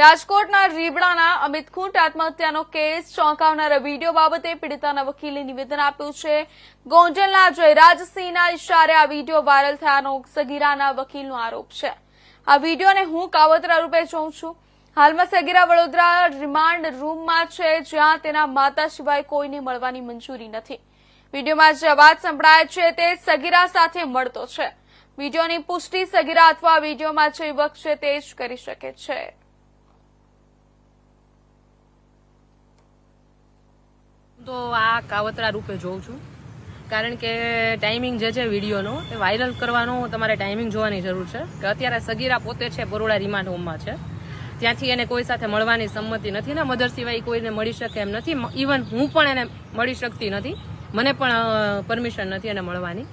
રાજકોટના રીબડાના અમિત ખૂંટ આત્મહત્યાનો કેસ ચોંકાવનારા વીડિયો બાબતે પીડિતાના વકીલે નિવેદન આપ્યું છે. ગોંડલના જયરાજસિંહના ઇશારે આ વીડિયો વાયરલ થયાનો સગીરાના વકીલનો આરોપ છે. આ વિડીયોને હું કાવતરા રૂપે જોઉં છું. હાલમાં સગીરા વડોદરા રિમાન્ડ રૂમમાં છે, જ્યાં તેના માતા સિવાય કોઈને મળવાની મંજૂરી નથી. વિડીયોમાં જે અવાજ સંભળાય છે તે સગીરા સાથે મળતો છે. વિડીયોની પુષ્ટિ સગીરા અથવા વિડીયોમાં જે યુવક છે તે જ કરી શકે છે. તો આ કાવતરા રૂપે જોઉં છું. કારણ કે ટાઈમિંગ જે છે વિડીયોનો, એ વાયરલ કરવાનો તમારે ટાઈમિંગ જોવાની જરૂર છે. કે અત્યારે સગીરા પોતે છે બરોડા રિમાન્ડ હોમમાં છે. ત્યાંથી એને કોઈ સાથે મળવાની સંમતિ નથી ને મધર સિવાય કોઈને મળી શકે એમ નથી. ઇવન હું પણ એને મળી શકતી નથી. મને પણ પરમિશન નથી એને મળવાની.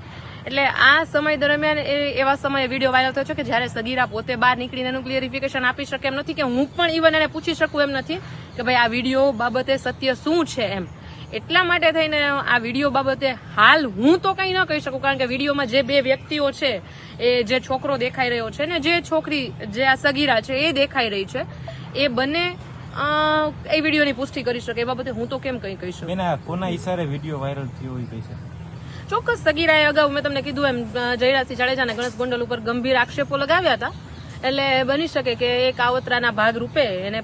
એટલે આ સમય દરમિયાન એ, એવા સમયે વીડિયો વાયરલ થયો છે કે જ્યારે સગીરા પોતે બહાર નીકળીને એનું ક્લિયરિફિકેશન આપી શકે એમ નથી કે હું પણ ઇવન એને પૂછી શકું એમ નથી કે ભાઈ આ વીડિયો બાબતે સત્ય શું છે એમ. એટલા માટે થઈને આ વીડિયો બાબતે હાલ હું તો કંઈ ન કહી શકું કારણ કે વિડીયોમાં જે બે વ્યક્તિઓ છે એ જે છોકરો દેખાઈ રહ્યો છે ને જે છોકરી જે આ સગીરા છે એ દેખાઈ રહી છે એ બંને એ વિડીયોની પુષ્ટિ કરી શકે. એ બાબતે હું તો કેમ કંઈ કહી શકું? કોના ઈશારે વીડિયો વાયરલ થયો હોય કઈ છે? ચોક્કસ સગીરાએ અગાઉ મેં તમને કીધું એમ જયરાજસિંહ જાડેજાને ગણેશ ગોંડલ ઉપર ગંભીર આક્ષેપો લગાવ્યા હતા. એટલે બની શકે કે એ કાવતરાના ભાગરૂપે એને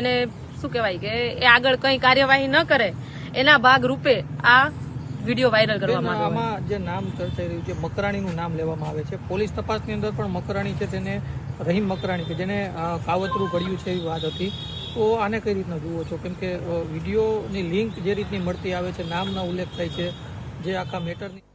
એને શું કહેવાય કે એ આગળ કંઈ કાર્યવાહી ન કરે એના ભાગરૂપે આ વીડિયો વાયરલ કરવામાં આમાં જે નામ ચર્ચાઈ રહ્યું છે મકરાણીનું નામ લેવામાં આવે છે. પોલીસ તપાસની અંદર પણ મકરાણી છે તેને રહીમ મકરાણી કે જેને કાવતરું ઘડ્યું છે એવી વાત હતી. તો આને કઈ રીતના જુઓ છો? કેમ કે વિડીયોની લિંક જે રીતની મળતી આવે છે નામના ઉલ્લેખ થાય છે જે આખા મેટરની